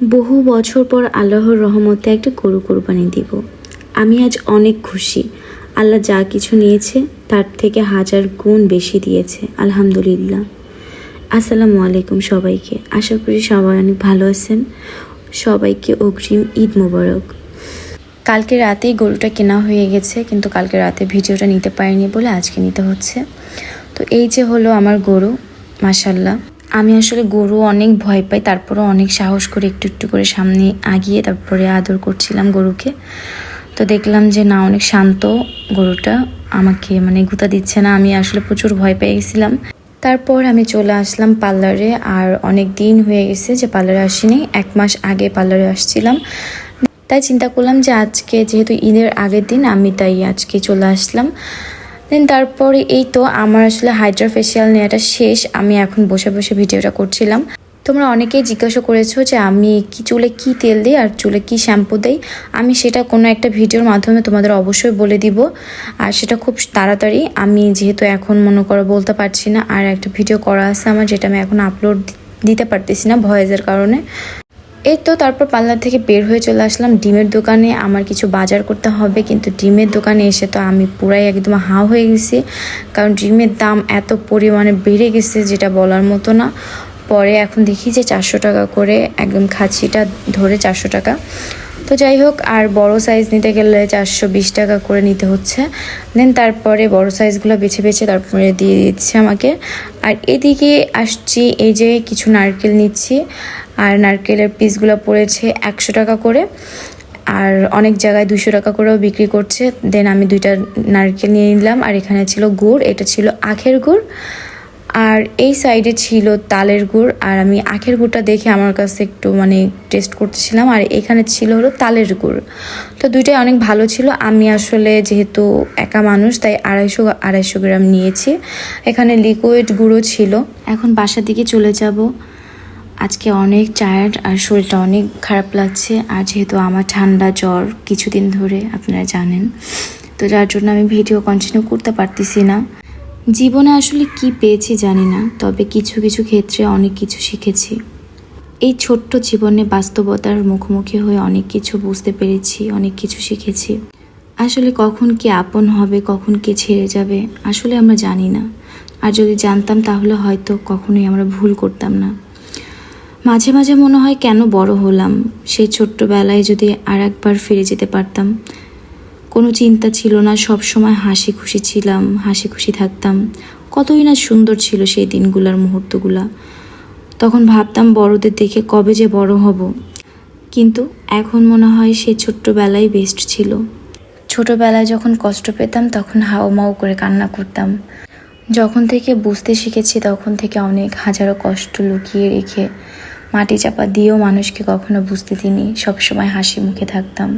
বহু বছর পর আল্লাহর রহমতে একটা গরু কোরবানি দিব। আমি আজ অনেক খুশি। আল্লাহ যা কিছু নিয়েছে, তার থেকে হাজার গুণ বেশি দিয়েছে। আলহামদুলিল্লাহ। আসসালামু আলাইকুম সবাইকে। আশা করি সবাই অনেক ভালো আছেন। সবাইকে অগ্রিম ঈদ মোবারক। কালকে রাতেই গরুটা কেনা হয়ে গেছে, কিন্তু কালকে রাতে ভিডিওটা নিতে পারিনি বলে আজকে নিতে হচ্ছে। তো এই যে হলো আমার গরু মাসাল্লাহ আমি আসলে গরু অনেক ভয় পাই, তারপরও অনেক সাহস করে একটু একটু করে সামনে আগিয়ে তারপরে আদর করছিলাম গরুকে। তো দেখলাম যে না, অনেক শান্ত গরুটা, আমাকে মানে গুতা দিচ্ছে না, আমি আসলে প্রচুর ভয় পেয়ে গেছিলাম। তারপর আমি চলে আসলাম পার্লারে, আর অনেক দিন হয়ে গেছে যে পার্লারে আসিনি, এক মাস আগে পার্লারে আসছিলাম। তাই চিন্তা করলাম যে আজকে যেহেতু ঈদের আগের দিন, আমি তাই আজকে চলে আসলাম। দেন তারপরে এই তো আমার আসলে হাইড্রা ফেশিয়াল নেওয়াটা শেষ। আমি এখন বসে বসে ভিডিওটা করছিলাম। তোমরা অনেকেই জিজ্ঞাসা করেছ যে আমি কি চুলে কি তেল দিই আর চুলে কি শ্যাম্পু দেই। আমি সেটা কোনো একটা ভিডিওর মাধ্যমে তোমাদের অবশ্যই বলে দিব। আর সেটা খুব তাড়াতাড়ি। আমি যেহেতু এখন মনে করো বলতে পারছি না, আর একটা ভিডিও করা আছে আমার যেটা আমি এখন আপলোড দিতে পারতেছি না ভয়েসের কারণে। এই তো তারপর পার্লার থেকে বের হয়ে চলে আসলাম। ডিমের দোকানে আমার কিছু বাজার করতে হবে, কিন্তু ডিমের দোকানে এসে তো আমি পুরাই একদম হাও হয়ে গেছি। কারণ ডিমের দাম এত পরিমাণে বেড়ে গেছে যেটা বলার মতো না। পরে এখন দেখি যে চারশো টাকা করে একদম খাচ্ছিটা ধরে চারশো টাকা। তো যাই হোক, আর বড় সাইজ নিতে গেলে চারশো বিশ টাকা করে নিতে হচ্ছে। দেন তারপরে বড় সাইজগুলো বেছে বেছে তারপরে দিয়ে দিচ্ছে আমাকে। আর এদিকে আসছি, এই যে কিছু নারকেল নিচ্ছি। আর নারকেলের পিসগুলো পড়েছে একশো টাকা করে। আর অনেক জায়গায় দুশো টাকা করেও বিক্রি করছে। দেন আমি দুইটা নারকেল নিয়ে নিলাম। আর এখানে ছিল গুড়, এটা ছিল আখের গুড়। আর এই সাইডে ছিল তালের গুড়। আর আমি আখের গুড়টা দেখে আমার কাছে একটু মানে টেস্ট করতেছিলাম। আর এখানে ছিল হলো তালের গুড়। তো দুইটাই অনেক ভালো ছিল। আমি আসলে যেহেতু একা মানুষ, তাই আড়াইশো আড়াইশো গ্রাম নিয়েছি। এখানে লিকুইড গুঁড়ো ছিল। এখন বাসার দিকে চলে যাব। আজকে অনেক টায়ার্ড আর শরীরটা অনেক খারাপ লাগছে। আর যেহেতু আমার ঠান্ডা জ্বর কিছুদিন ধরে আপনারা জানেন, তো যার জন্য আমি ভিডিও কন্টিনিউ করতে পারতেছি না। জীবনে আসলে কি পেয়েছি জানি না, তবে কিছু কিছু ক্ষেত্রে অনেক কিছু শিখেছি। এই ছোট্ট জীবনে বাস্তবতার মুখোমুখি হয়ে অনেক কিছু বুঝতে পেরেছি, অনেক কিছু শিখেছি। আসলে কখন কে আপন হবে, কখন কে ছেড়ে যাবে, আসলে আমরা জানি না। আর যদি জানতাম তাহলে হয়তো কখনোই আমরা ভুল করতাম না। মাঝে মাঝে মনে হয় কেন বড় হলাম? সেই ছোট্টবেলায় যদি আর একবার ফিরে যেতে পারতাম। কোনো চিন্তা ছিল না সব সময় হাসি খুশি ছিলাম হাসি খুশি থাকতাম। কতই না সুন্দর ছিল সেই দিনগুলোর মুহূর্তগুলা। তখন ভাবতাম বড়দের দেখে কবে যে বড় হব। কিন্তু এখন মনে হয় সেই ছোট্টবেলাই বেস্ট ছিল। ছোটবেলায় যখন কষ্ট পেতাম, তখন হাওমাও করে কান্না করতাম। যখন থেকে বুঝতে শিখেছি, তখন থেকে অনেক হাজারো কষ্ট লুকিয়ে রেখে মাটি চাপা দিয়েও মানুষকে কখনো বুঝতে দিইনি, সবসময় হাসি মুখে থাকতাম।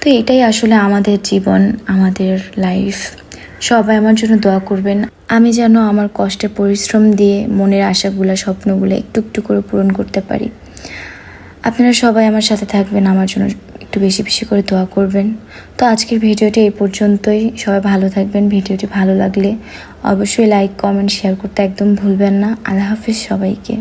তো এটাই আসলে আমাদের জীবন, আমাদের লাইফ সবাই আমার জন্য দোয়া করবেন। আমি যেন আমার কষ্টে পরিশ্রম দিয়ে মনের আশাগুলো, স্বপ্নগুলো একটু একটু করে পূরণ করতে পারি। আপনারা সবাই আমার সাথে থাকবেন, আমার জন্য একটু বেশি বেশি করে দোয়া করবেন। তো আজকের ভিডিওটি এই পর্যন্তই। সবাই ভালো থাকবেন। ভিডিওটি ভালো লাগলে অবশ্যই লাইক কমেন্ট শেয়ার করতে একদম ভুলবেন না। আল্লাহ হাফিজ সবাইকে।